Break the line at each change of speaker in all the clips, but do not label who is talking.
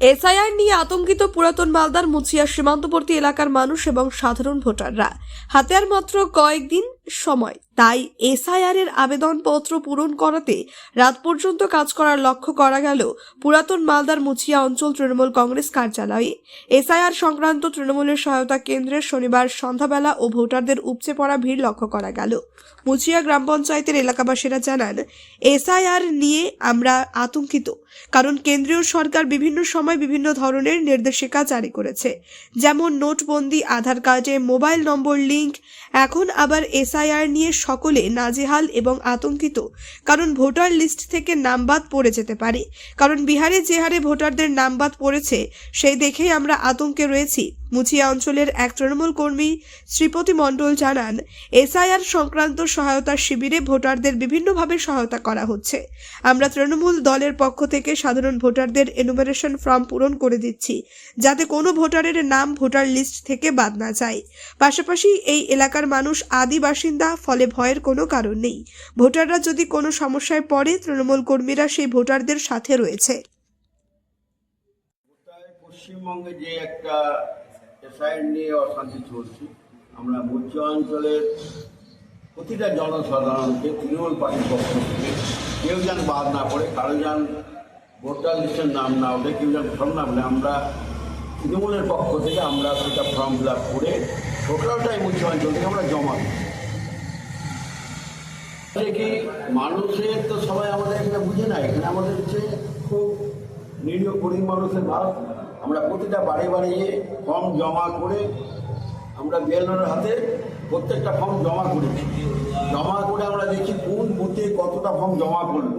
SIR নিয়ে আতঙ্কিত পুরাতন মালদার মুছিয়া সীমান্তবর্তী এলাকার মানুষ এবং সাধারণ ভোটাররা। হাতে আর মাত্র কয়েকদিন সময়। তাই এসআইআরের আবেদনপত্র পূরণ করাতে রাত পর্যন্ত কাজ করার লক্ষ্য করা গেল পুরাতন মালদার মুছিয়া অঞ্চল তৃণমূল কংগ্রেস কার্যালয়ে। এসআইআর সংক্রান্ত তৃণমূলের সহায়তা কেন্দ্রের শনিবার সন্ধ্যাবেলা ও ভোটারদের উপচে পড়া ভিড় লক্ষ্য করা গেল। মুচিয়া গ্রাম পঞ্চায়েতের এলাকাবাসীরা জানান, এসআইআর নিয়ে আমরা আতঙ্কিত কারণ কেন্দ্রীয় সরকার বিভিন্ন সময় বিভিন্ন ধরনের নির্দেশিকা জারি করেছে। যেমন নোটবন্দি, আধার কার্ডে, মোবাইল নম্বর লিংক এখন আবার এসআইআর নিয়ে সকলে নাজেহাল এবং আতঙ্কিত, কারণ ভোটার লিস্ট থেকে নাম বাদ পড়ে যেতে পারে। কারণ বিহারে যে হারে ভোটারদের নাম বাদ পড়েছে, সেই দেখেই আমরা আতঙ্কে রয়েছি। মুছিয়া অঞ্চলের এক তৃণমূল কর্মী শ্রীপতি মণ্ডল জানান, এসআইআর সংক্রান্ত সহায়তা শিবিরে ভোটারদের বিভিন্নভাবে সহায়তা করা হচ্ছে। আমরা তৃণমূল দলের পক্ষ থেকে সাধারণ ভোটারদের এনুমারেশন ফর্ম পূরণ করে দিচ্ছি, যাতে কোনো ভোটারের নাম ভোটার লিস্ট থেকে বাদ না যায়। পাশাপাশি এই এলাকার মানুষ আদি বাসিন্দা, ফলে ভয়ের কোনো কারণ নেই। ভোটাররা যদি কোনো সমস্যায় পড়ে, তৃণমূল কর্মীরা সেই ভোটারদের সাথে রয়েছে।
পশ্চিমবঙ্গে যে একটা এসআইড নিয়ে অশান্তি চলছে আমরা মধ্য অঞ্চলের প্রতিটা জনসাধারণকে তৃণমূল পার্টির পক্ষ থেকে কেউ যেন বাদ না পড়ে, কারও যেন ভোটার লিস্টের নাম না ওঠে, কেউ যেন ফর্ম না বলে আমরা তৃণমূলের পক্ষ থেকে আমরা সেটা ফর্ম ফিল আপ করে টোটালটাই মধ্য অঞ্চল থেকে আমরা জমা দিই। কি মানুষের তো সবাই আমাদের এখানে বুঝে না, এখানে আমাদের হচ্ছে নিরীহ গরিব মানুষের ভাব আমরা প্রতিটা বাড়ি বাড়ি গিয়ে ফর্ম জমা করে আমরা বিএলওর হাতে প্রত্যেকটা ফর্ম জমা করেছি জমা করে আমরা দেখি কোন বুথে কতটা ফর্ম জমা করল।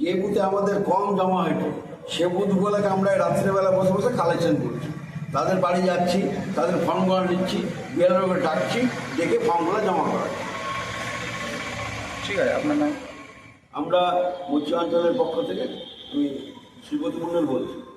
যে বুথে আমাদের কম জমা হয়েছে সে বুথগুলোকে আমরা রাত্রেবেলা বসে বসে কালেকশন করছি। তাদের বাড়ি যাচ্ছি তাদের ফর্মগুলো নিচ্ছি বিএলওকে ডাকছি ডেকে ফর্মগুলো জমা করা।
ঠিক আছে আপনার নাম?
আমরা মৎস্য অঞ্চলের পক্ষ থেকে আমি শ্রীপতি মন্ডল বলছি।